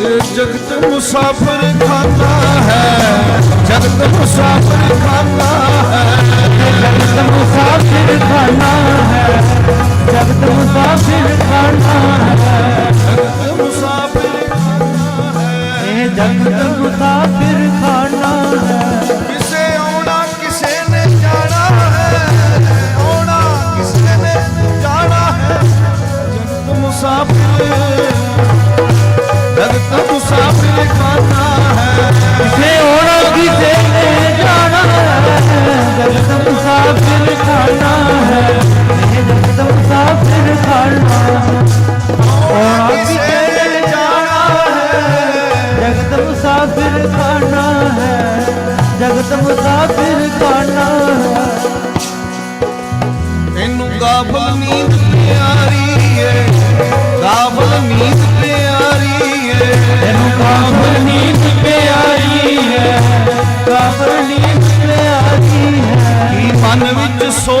ये जगत मुसाफिर खाना है जगत मुसाफिर खाना ਸਾਹਮਣੇ ਖਾਨਾ ਹੈ। ਕਿਤੇ ਹੋਣਾ ਕਿਤੇ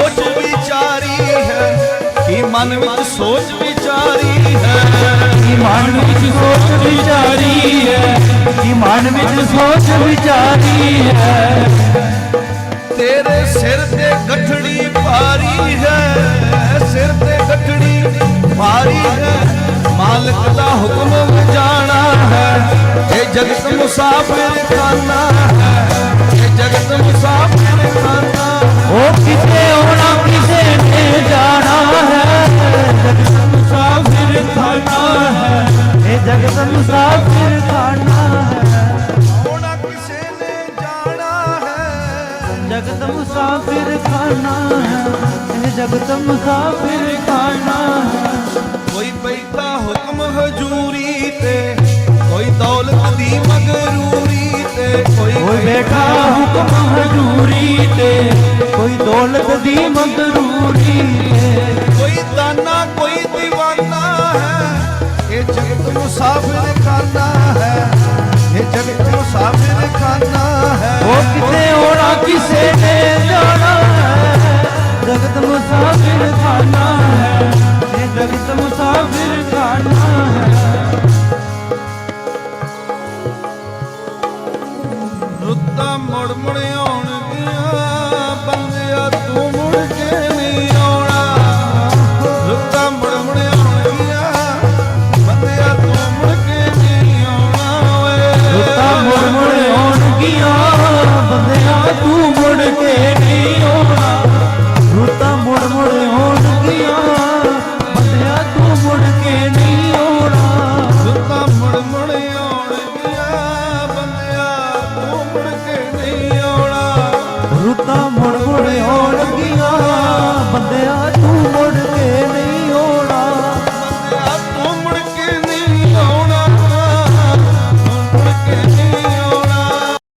ਸੋਚ ਵਿਚਾਰੀ ਹੈ ਕੀ ਮਨ ਵਿੱਚ ਸੋਚ ਵਿਚਾਰੀ ਹੈ? ਕੀ ਮਨ ਵਿੱਚ ਸੋਚ ਵਿਚਾਰੀ ਹੈ ਕੀ ਮਨ ਵਿੱਚ ਸੋਚ ਵਿਚਾਰੀ ਹੈ? ਤੇਰੇ ਸਿਰ ਤੇ ਗਠੜੀ ਭਾਰੀ ਹੈ ਸਿਰ ਤੇ ਗਠੜੀ ਭਾਰੀ ਹੈ ਮਾਲਕ ਦਾ ਹੁਕਮ ਜਾਣਾ ਹੈ। ਇਹ ਜਗਤ ਮੁਸਾਫਿਰ ਖਾਨਾ ਹੈ ਇਹ ਜਗਤ ਮੁਸਾਫਿਰ ਖਾਨਾ ਕਿਤੇ ਹੋਣਾ ਕਿਸੇ ਨੇ ਜਾਣਾ ਹੈ। ਜਗਤ ਮੁਸਾਫਿਰ ਖਾਨਾ ਹੈ। ਇਹ ਜਗਤ ਮੁਸਾਫਿਰ ਖਾਨਾ ਹੈ। ਹੋਣਾ ਕਿਸੇ ਨੇ ਜਾਣਾ ਹੈ। ਜਗਤ ਮੁਸਾਫਿਰ ਖਾਨਾ ਹੈ। ਇਹ ਜਗਤ ਮੁਸਾਫਿਰ ਖਾਨਾ ਹੈ। ਕੋਈ ਬੈਠਾ ਹੁਕਮ ਹਜੂਰੀ ਤੇ ਕੋਈ ਦੌਲਤ ਦੀ ਮਗਰੂਰੀ ਤੇ ਕੋਈ ਬੈਠਾ ਹੁਕਮ ਹਜ਼ੂਰੀ ਤੇ। ਦੌਲਤ ਦੀ ਮਗਰੂਰੀ ਕੋਈ ਦਾਨਾ ਕੋਈ دیਵਾਨਾ ਹੈ। ਇਹ ਜਗਤ ਮੁਸਾਫਿਰ ਖਾਨਾ ਹੈ। ਇਹ ਜਗਤ ਮੁਸਾਫਿਰ ਖਾਨਾ ਹੈ। ਉਹ ਕਿਤੇ ਹੋਣਾ ਕਿਸੇ ਨੇ મોડે હોશ દિયા